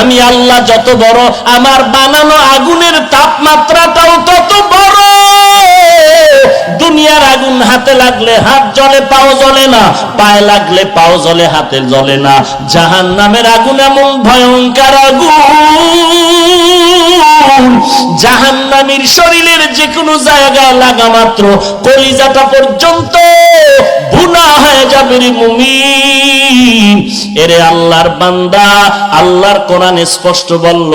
আমি আল্লাহ যত বড়, আমার বানানো আগুনের তাপমাত্রাটাও তত বড়। দুনিয়ার আগুন হাতে লাগলে হাত জলে পাও জ্বলে না। পায়ে লাগলে পাও জলে হাতে জ্বলে না। জাহান নামের আগুন এমন ভয়ঙ্কর আগুন। জাহান্নামীর শরীরের যে কোনো জায়গায় লাগা মাত্র কলিজাটা পর্যন্ত ভুনা হয়ে যাবে এরে আল্লাহর বান্দা, আল্লাহর কোরআনে স্পষ্ট বলল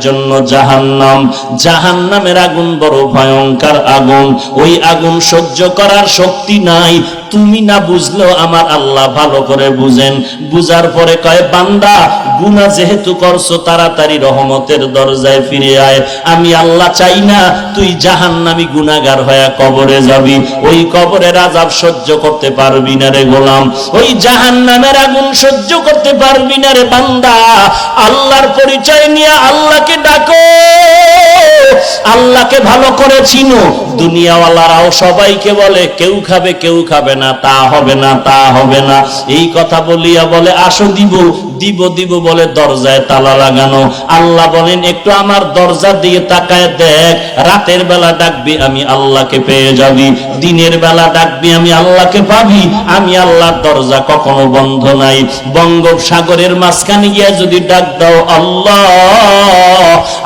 জন্য জাহান্নাম। জাহান্নামের আগুন বড় ভয়ঙ্কর আগুন। ওই আগুন সহ্য করার শক্তি নাই। তুমি না বুঝলেও আমার আল্লাহ ভালো করে বুঝেন। বুঝার পরে কয়, বান্দা, গুনাহ যেহেতু করছ, তাড়াতাড়ি রহমতের দরজায় ফিরে আয়। আমি আল্লাহ চাই না, তুই জাহান্নামী গুনাহগার হয়ে কবরে যাবি। ওই কবরের আযাব সহ্য করতে পারবি না রে গোলাম। ওই জাহান্নামের আগুন সহ্য করতে পারবি না রে বান্দা। আল্লাহর পরিচয় নিয়ে আল্লাহকে ডাকো। আল্লাহকে ভালো করে চিনো। দুনিয়াওয়ালারাও সবাইকে বলে, কেউ খাবে কেউ খাবে তা হবে না তা হবে না। এই কথা বলিয়া বলে আসো দিব। দিব দিব বলে দরজায় তালা লাগানো। আল্লাহ বলেন, একটু আমার দরজা দিয়ে তাকায় দেখ, রাতের বেলা ডাকবি আমি আল্লাহকে পেয়ে যাবি, দিনের বেলা ডাকবি আমি আল্লাহকে পাবি, আমি আল্লাহর দরজা কখনো বন্ধ নাই। বঙ্গোপসাগরের মাঝখানে গিয়া যদি ডাক দাও, আল্লাহ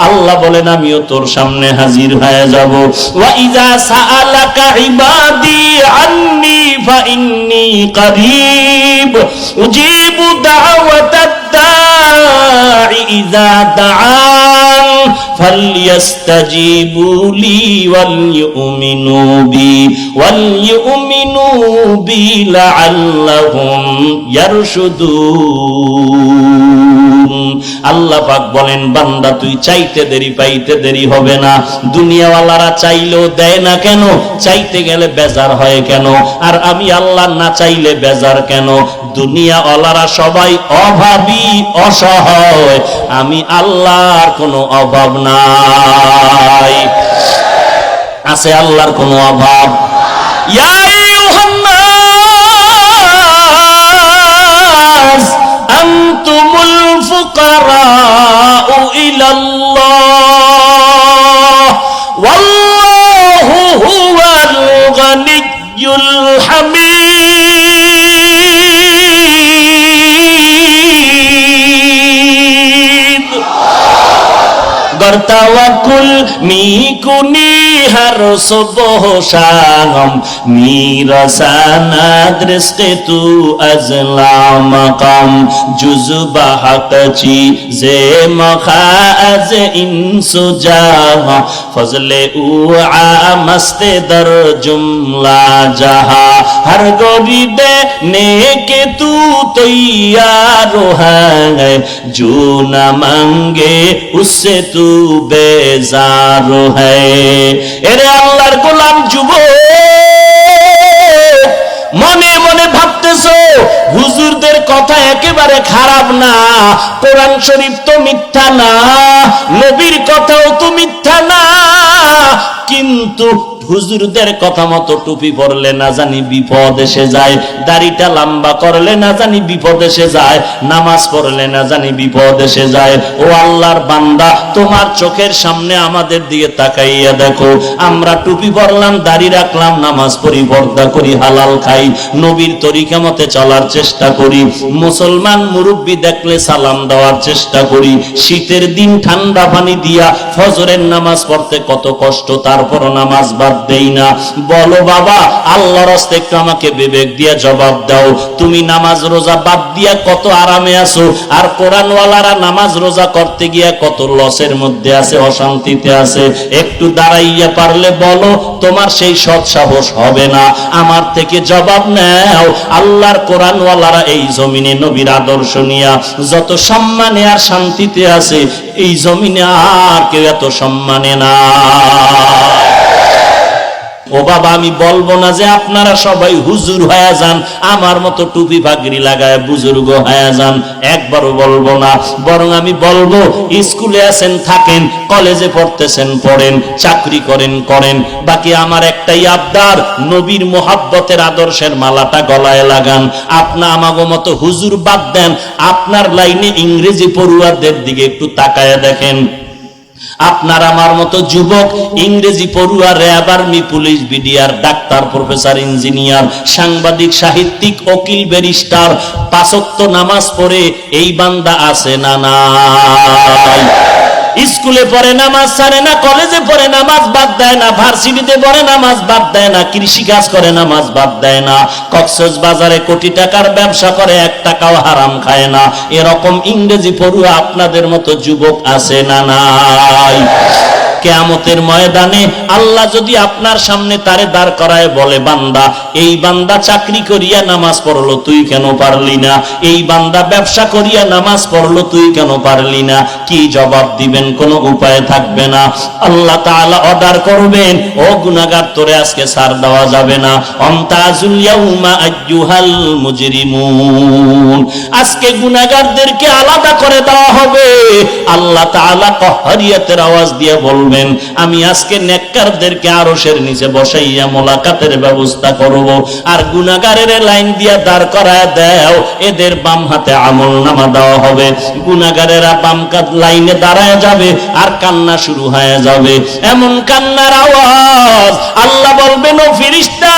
আল্লাহ বলেন, আমিও তোর সামনে হাজির হয়ে যাব। ওয়া ইজা সাআলাকা ইবাদি আন্নি ফাইন্নি করিব, উজিবু দাওয়াতাদ الداع إذا دعان فليستجيبوا لي وليؤمنوا بي وليؤمنوا بي لعلهم يرشدون. আল্লাহ পাক বলেন, বান্দা, তুই চাইতে দেরি পাইতে দেরি হবে না। দুনিয়াওয়ালারা চাইলেও দেয় না কেন? চাইতে গেলে বেজার হয় কেন? আর আমি আল্লাহ না চাইলে বেজার কেন? দুনিয়াওয়ালারা সবাই অভাবী, অসহায়। আমি আল্লাহর কোনো অভাব নাই। আছে আল্লাহর কোনো অভাব? ইয়া গর্তাওয়াকুল মিকুনি har subh shagam mirasana driske tu azla maqam juzba haqchi ze makha az insu jaha fazle ua maste dar jumla jaha har goride neke tu तैयार है जो न मांगे उससे तू बेजार है এরে আল্লাহর গোলাম যুব মনে মনে ভাবতেছ, হুজুরদের কথা একেবারে খারাপ না, কোরআন শরীফ তো মিথ্যা না, নবীর কথাও তো মিথ্যা না, কিন্তু হুজুরদের কথা মতো টুপি পরলে না জানি বিপদ এসে যায়, দাড়িটা লম্বা করলে না জানি বিপদ এসে যায়, নামাজ পড়লে না জানি বিপদ এসে যায়। ও আল্লাহর বান্দা, তোমার চোখের সামনে আমাদের দিকে তাকাইয়া দেখো। আমরা টুপি পরলাম, দাড়ি রাখলাম, নামাজ পড়ি, পর্দা করি, হালাল খাই। নবীর তরিকা মতে চলার চেষ্টা করি। মুসলমান মুরব্বী দেখলে সালাম দেওয়ার চেষ্টা করি। শীতের দিন ঠান্ডা পানি দিয়া ফজরের নামাজ পড়তে কত কষ্ট তারপর নামাজ বাদ দেই না। বলো, বাবা, আল্লাহর হস্তে একটু আমাকে বিবেক দিয়া জবাব দাও। তুমি নামাজ রোজা বাদ দিয়া কত আরামে আছো, আর কোরআনওয়ালারা নামাজ রোজা করতে গিয়া কত লসের মধ্যে আছে, অশান্তিতে আছে। একটু দাঁড়াইয়া পারলে বলো, তোমার সেই সৎ সাহস হবে না। আমার থেকে জবাব নাও। আল্লাহর কোরআনওয়ালারা এই জমিনে নবীর আদর্শ নিয়া যত সম্মানে আর শান্তিতে আছে, এই জমিনে আর কেউ এত সম্মানে না। ও বাবা, আমি বলব না যে আপনারা সবাই হুজুর হয়ে যান, আমার মতো টুপি পাগড়ি লাগায় বুজুর্গ হয়ে যান, একবারও বলব না। বরং আমি বলব, স্কুলে আছেন, থাকেন, কলেজে পড়তেছেন, পড়েন, চাকরি করেন করেন, বাকি আমার একটাই আবদার, নবীর মোহাব্বতের আদর্শের মালাটা গলায় লাগান। আপনা আমাগো মতো হুজুর বাদ দেন, আপনার লাইনে ইংরেজি পড়ুয়াদের দিকে একটু তাকায় দেখেন। আপনার আমার মতো যুবক, ইংরেজি পড়ুয়া, RAB army, police, BDR, doctor, professor, engineer, সাংবাদিক, সাহিত্যিক ওকিল ব্যারিস্টার পাঁচত্ব নামাজ পড়ে এই বান্দা আছে না নাই? স্কুলে পড়ে নামাজ ছাড়ে না, কলেজে পড়ে নামাজ বাদ দেয় না, ভার্সিটিতে পড়ে নামাজ বাদ দেয় না কৃষি কাজ করে নামাজ বাদ দেয় না কক্সেস বাজারে কোটি টাকার ব্যবসা করে এক টাকাও হারাম খায় না। এরকম ইংরেজি পড়ুয়া আপনাদের মতো যুবক আছে না নাই? কেয়ামতের ময়দানে আল্লাহ যদি আপনার সামনে তারে দাঁড় করায় বলে, বান্দা, এই বান্দা চাকরি করিয়া নামাজ পড়ল, তুই কেন পারলি না? এই বান্দা ব্যবসা করিয়া নামাজ পড়ল, তুই কেন পারলি না? কি জবাব দিবেন? কোনো উপায় থাকবে না। আল্লাহ তাআলা অর্ডার করবেন, ও গুনাহগার, তোরে আজকে সার দেওয়া যাবে না। অমতাজুল ইয়াউমা আইয়ুহাল মুজরিমুন। আজকে গুনাহগারদেরকে আলাদা করে দেওয়া হবে। আল্লাহ তাআলা কহরিয়াতের আওয়াজ দিয়ে বলবেন আমি আজকে নেককারদেরকে আরশের নিচে বসাইয়া মোলাকাতের ব্যবস্থা করব। আর গুনাগারের লাইন দিয়া দাঁড় করায় দাও, এদের বাম হাতে আমল নামা দেওয়া হবে। গুনাগারেরা বাম কাত লাইনে দাঁড়ায় যাবে আর কান্না শুরু হয়ে যাবে। এমন কান্নার আওয়াজ আল্লাহ বলবেন, ও ফিরিস্তা!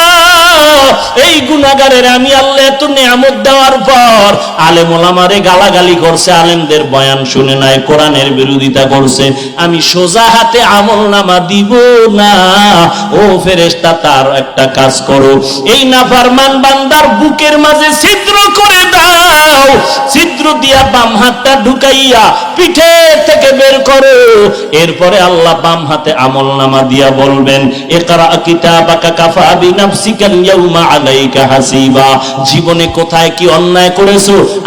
এই গুনাহগারের আমি আল্লাহ এত নিয়ামত দেওয়ার পর আলেম ওলামারে গালাগালি করছে, আলেমদের বয়ান শুনে নাই, কোরআনের বিরোধিতা করছে। আমি সোজা হাতে আমল নামা দিব না। ও ফেরেশতা, তার একটা কাজ করো। এই নাফারমান বান্দার বুকের মাঝে ছিদ্র করে দাও। ছিদ্র দিয়া বাম হাতটা ঢুকাইয়া পিঠে থেকে বের করো। এরপরে আল্লাহ বাম হাতে আমল নামা দিয়া বলবেন একরা কিতাবাকা কাফা বিনাফসিকাল জীবনে কোথায় কি অন্যায় করেছ?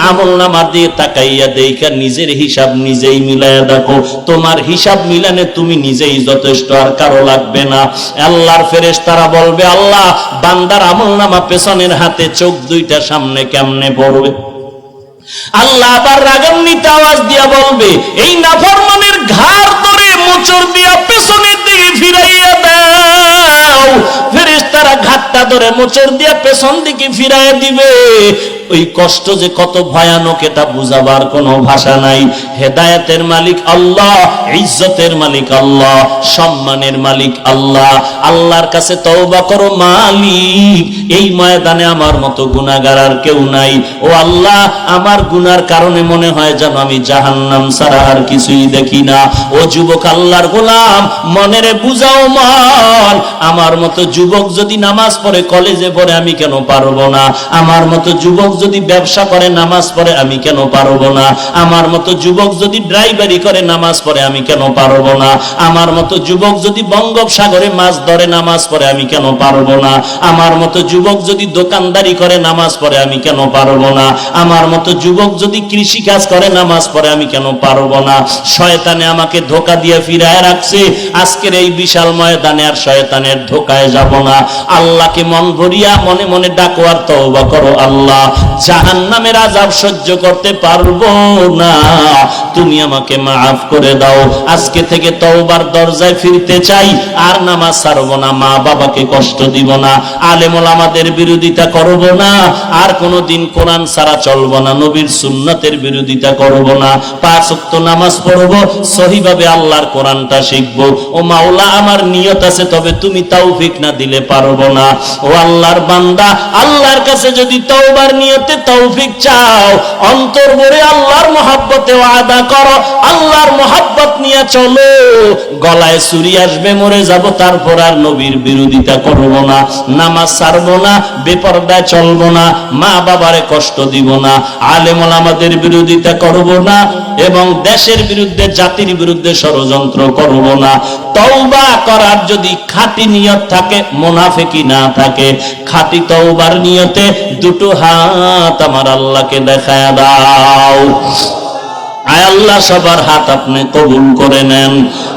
আমল নামা দিয়ে তাকাইয়া দেইখা নিজের হিসাব নিজেই মিলাইয়া দেখো। তোমার হিসাব মিলানে তুমি নিজেই যথেষ্ট, আর কারও লাগবে না। আল্লাহর ফেরেশতারা বলবে, আল্লাহ, বান্দার আমল নামা পেছনের হাতে চোখ দুইটা সামনে কেমনে পড়বে? আল্লাহ আবার রাগান্বিত আওয়াজ দিয়া বলবে, এই নাফরমানের ঘাড় মোচড় দিয়া পেছনের দিকে ফিরাইয়া দাও। ফেরেশতারা ঘাটটা ধরে মোচর দিয়া পেছন দিকে ফিরাইয়া দিবে। ওই কষ্ট যে কত ভয়ানক, এটা বুঝাবার কোনো ভাষা নাই। হেদায়েতের মালিক আল্লাহ, ইজ্জতের মালিক আল্লাহ, সম্মানের মালিক আল্লাহ। আল্লাহর কাছে তওবা করো, মালিক, এই ময়দানে আমার মতো গুনাহগার আর কেউ নাই। ও আল্লাহ, আমার গুনার কারণে মনে হয় যেন আমি জাহান্নাম ছাড়া আর কিছুই দেখি না। ও যুবক আল্লাহর গোলাম, মনেরে বুঝাও মন আমার মতো যুবক যদি নামাজ পড়ে, কলেজে পড়ে, আমি কেন পারব না? আমার মতো যুবক যদি ব্যবসা করে, নামাজ পড়ে, আমি কেন পারব না? আমার মতো যুবক যদি ড্রাইভারি করে, নামাজ পড়ে, আমি কেন পারব না? আমার মতো যুবক যদি বঙ্গোপসাগরে মাছ ধরে, নামাজ পড়ে, আমি কেন পারব না? আমার মতো যুবক যদি দোকানদারি করে, নামাজ পড়ে, আমি কেন পারব না? আমার মতো যুবক যদি কৃষি কাজ করে, নামাজ পড়ে, আমি কেন পারব না? শয়তানে আমাকে ধোকা দিয়ে ফিরায় রাখছে। আজকের এই বিশাল ময়দানে আর শয়তানের ধোকায় যাব না। আল্লাহকে মন ভরিয়া, মনে মনে ডাকো আর তওবা করো আল্লাহ। জাহান নামের আজাব সহ্য করতে পারব না। তুমি আমাকে মাফ করে দাও। আজকে থেকে তওবার দরজায় ফিরতে চাই, আর নামাজ ছাড়বো না, মা বাবাকে কষ্ট দিব না, আলেমল আমাদের বিরোধিতা করব না, আর কোনোদিন কোরআন ছাড়া চলবো না, নবীর সুন্নতের বিরোধিতা করব না। পাঁচ ওয়াক্ত নামাজ পড়ব, সহিভাবে আল্লাহর কোরআনটা শিখব। ও মাওলা, আমার নিয়ত আছে, তবে তুমি তৌফিক না দিলে পারব না। ও আল্লাহর বান্দা, আল্লাহর কাছে যদি তওবার নিয়তে তৌফিক চাও, অন্তর ভরে আল্লাহর মহাব্বতে ওয়াদা করো, আল্লাহর মহাব্বত নিয়ে চলো। গলায় চুরি আসবে, মরে যাব, তারপর আর নবীর বিরোধিতা করব না। নামাজ ছাড়বো না, বেপরদায় চলবো না, মা বাবারে কষ্ট দিব না, আলেমল আমাদের বিরোধিতা করব না, এবং দেশের বিরুদ্ধে, জাতির বিরুদ্ধে ষড়যন্ত্র করব না। তওবা করার যদি খাঁটি নিয়ত থাকে মোনাফেকি না থাকে। খাঁটি তওবার নিয়তে দুটো হাত আমার আল্লাহকে দেখায় দাও। আয় আল্লাহ, সবার হাত আপনি কবুল করে নেন।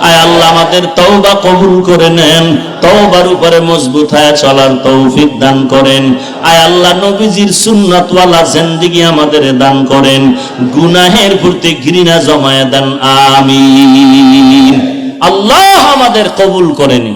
আয় আল্লাহ, আমাদের তওবা কবুল করে নেন। তওবার উপরে মজবুত হয়ে চলার তৌফিক দান করেন। আয় আল্লাহ, নবীজির সুন্নতওয়ালা জিন্দেগি আমাদের দান করেন। গুনাহের প্রতি ঘৃণা জমায়ে দেন, আমিন। আল্লাহ আমাদের কবুল করেনি